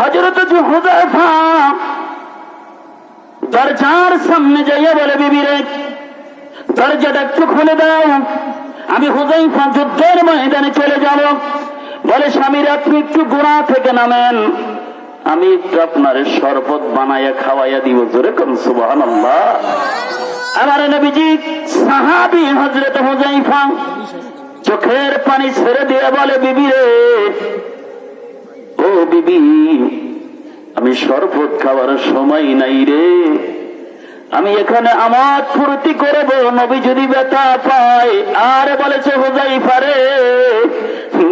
হজরত যে হুজাইফা দরজার সামনে যাইয়া বলে বিবি রে দরজাটা একটু খুলে দাও। আমি হুজাইফা যুদ্ধের ময়দানে চলে যাব। বলে, স্বামীর আপনি একটু গোড়া থেকে নামেন। আমি একটু আপনার শরবত বানাইয়া খাওয়াইয়া দিব। জোরে কোন সুবাহান আমার নবীজি সাহাবি হজরত হুজাইফা চোখের পানি ছেড়ে দিয়ে বলে বিবি রে বিবি। আমি শরবত খাওয়ার সময় নাই রে। আমি এখানে আমার ফুর্তি করব, নবী যদি ব্যথা পায়। আর বলেছে হোজাই পারে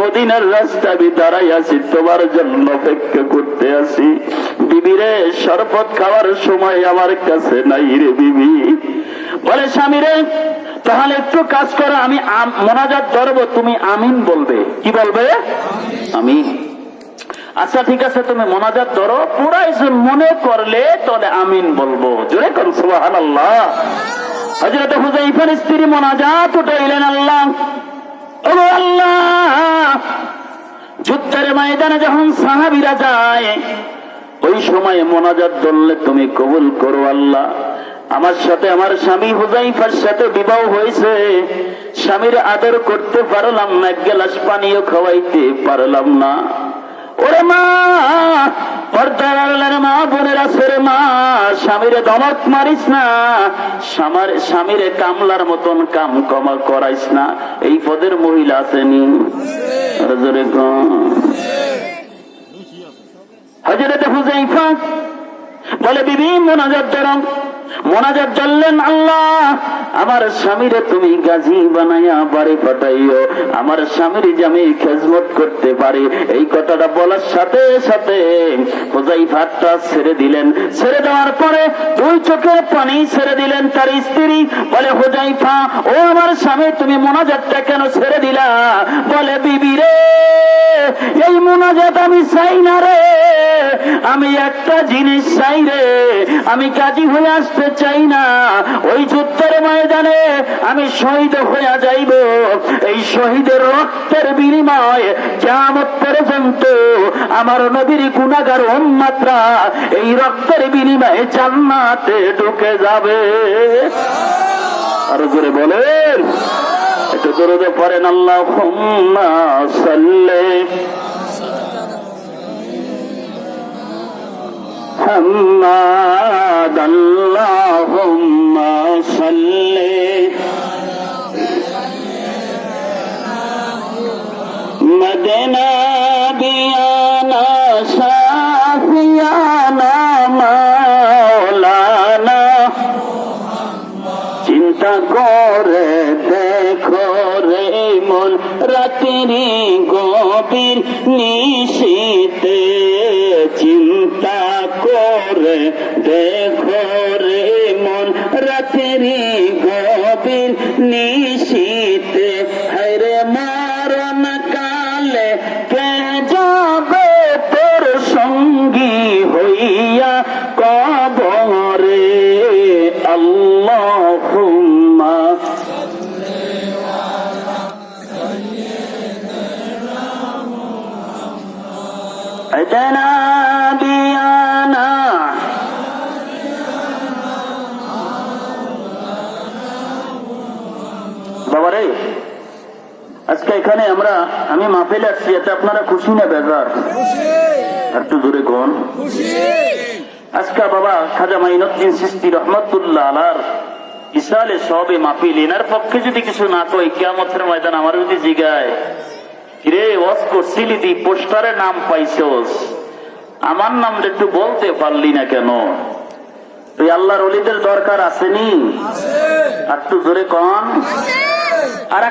মদিনার রাস্তা আমি দাঁড়াই আছি, তোমার জন্য অপেক্ষা করতে আসি বিবি রে, শরবত খাওয়ার সময় আমার কাছে নাই রে বিবি। বলে, স্বামী রে, তাহলে একটু কাজ করো, আমি মোনাজাত ধরবো, তুমি আমিন বলবে। কি বলবে? আমি আচ্ছা ঠিক আছে, তুমি মোনাজাত ধরো। পুরাই মনে করলে তাহলে আমিন বলব। জোরে করো সুবাহান আল্লাহ হজরত হুজাইফার স্ত্রী মোনাজাত উঠাইলেন আল্লাহ। ও আল্লাহ, যুদ্ধের ময়দানে যখন সাহাবিরা যায়, ওই সময় মোনাজাত ধরলে তুমি কবুল করো আল্লাহ। আমার সাথে আমার স্বামী হুজাইফার সাথে বিবাহ হয়েছে। স্বামীর আদর করতে পারলাম না, এক গ্লাস পানিও খাওয়াইতে পারলাম না। ওরে মা পর্দার আড়ালের মা, বোনের আসরে মা, স্বামীরে দমক মারিস না স্বামার কামলার মতন কাম কমা করাইস না। এই পদের মহিলা আসেনি। জোরে বলে, বিবি, মোনাজাত ধরম মোনাজাত ধরলেন আল্লাহ। আমার স্বামীরে তুমি গাজী বানাইয়া বাড়ি পাঠাইও। আমার স্বামীর যে আমি খেজমত করতে পারি, এই কথাটা বলার সাথে সাথে হুজাইফাটা ছেড়ে দিলেন। ছেড়ে দেওয়ার পরে দুই চোখের পানি ছেড়ে দিলেন তার স্ত্রী। বলে হুজাইফা ও আমার স্বামী, তুমি মোনাজাতটা কেন ছেড়ে দিলা? বলে, বিবি রে, এই মোনাজাত আমি চাই না রে। আমি একটা জিনিস চাই রে, আমি কাজী হয়ে আসতে চাই না। ওই যুদ্ধের ময়দানে আমি শহীদ হইয়া যাইব। এই শহীদের রক্তের বিনিময় কেমন পর্যন্ত আমার নবীর গুণাগার মাত্রা এই রক্তের বিনিময়ে জান্নাতে ঢুকে যাবে। আরও জোরে বলেন। একটু দরদে পড়েন আল্লাহ সাল্লে। محمد اللهم صل مدنا بيانا شافيانا مولانا চিন্তা করে দেখো রে মন রাত্রি গভীর নিশীতে দেখো রে মন রাত্রি গভীর নিশীতে হরে মারণ কালে কে যাবে তোর সঙ্গী হইয়া কবরে আল্লাহুম্মা أدنا আজকে এখানে আমরা আমি মাহফিলে আসছি এতে আপনারা খুশি না বেজার? একটু জোরে কোন? আজকে বাবা খাজা মাইনুদ্দিন সিস্তি রহমতুল্লাহ আলার ইসালে সবে মাহফিল এনার পক্ষে যদি কিছু না কই কিয়ামতের ময়দান আমার যদি জিগায়। রে ওয়াজ করছিলি দি পোস্টারে নাম পাইছস। আমার নাম একটু বলতে পারলি না কেন? তুই আল্লাহর অলিদের দরকার আসেনি? আর একটু জোরে কন? আর